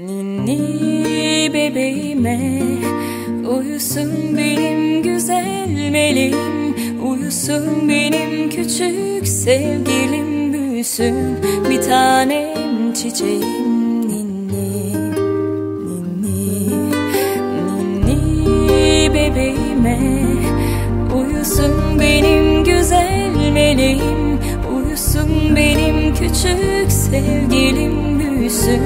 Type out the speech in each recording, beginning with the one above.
Ninni bebeğime Uyusun benim güzel meleğim Uyusun benim küçük sevgilim Büyüsün bir tanem çiçeğim. Ninni Ninni Ninni bebeğime Uyusun benim güzel meleğim Uyusun benim küçük sevgilim Büyüsün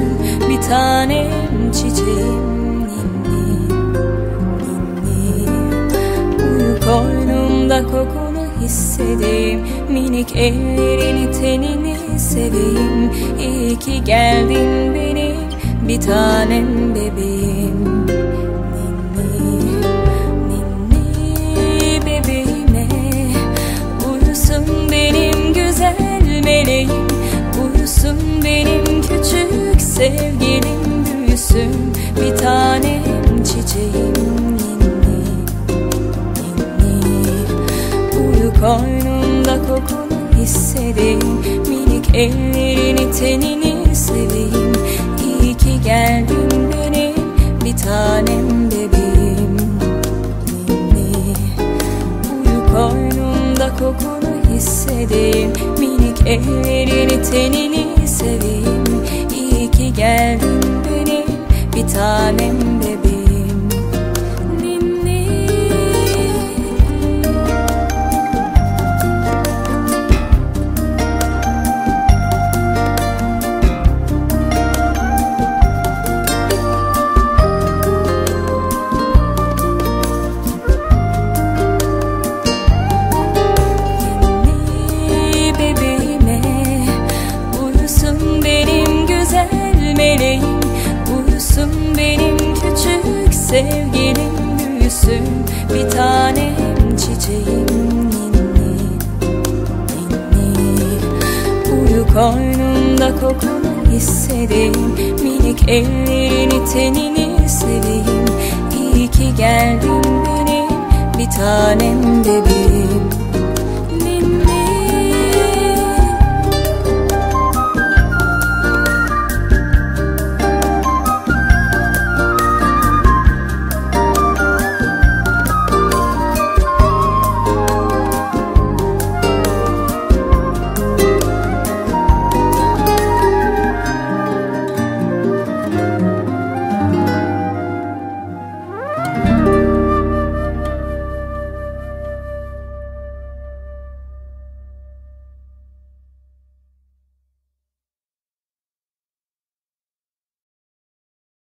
bir tanem çiçeğim. Ninni ninni Uyu koynumda kokunu hissedeyim. Minik ellerini tenini seveyim. İyi ki geldin benim bir tanem bebeğim sevgilim büyüsün Bir tanem çiçeğim. Ninni ninni Uyu koynumda kokunu hissedeyim. Minik ellerini tenini seveyim. İyi ki geldin benim bir tanem bebeğim. Ninni Uyu koynumda kokunu hissedeyim. Minik ellerini tenini bir sevgilim Büyüsün bir tanem çiçeğim. Ninni Ninni Uyu koynumda kokunu hissedeyim. Minik ellerini tenini seveyim. İyi ki geldin benim bir tanem bebeğim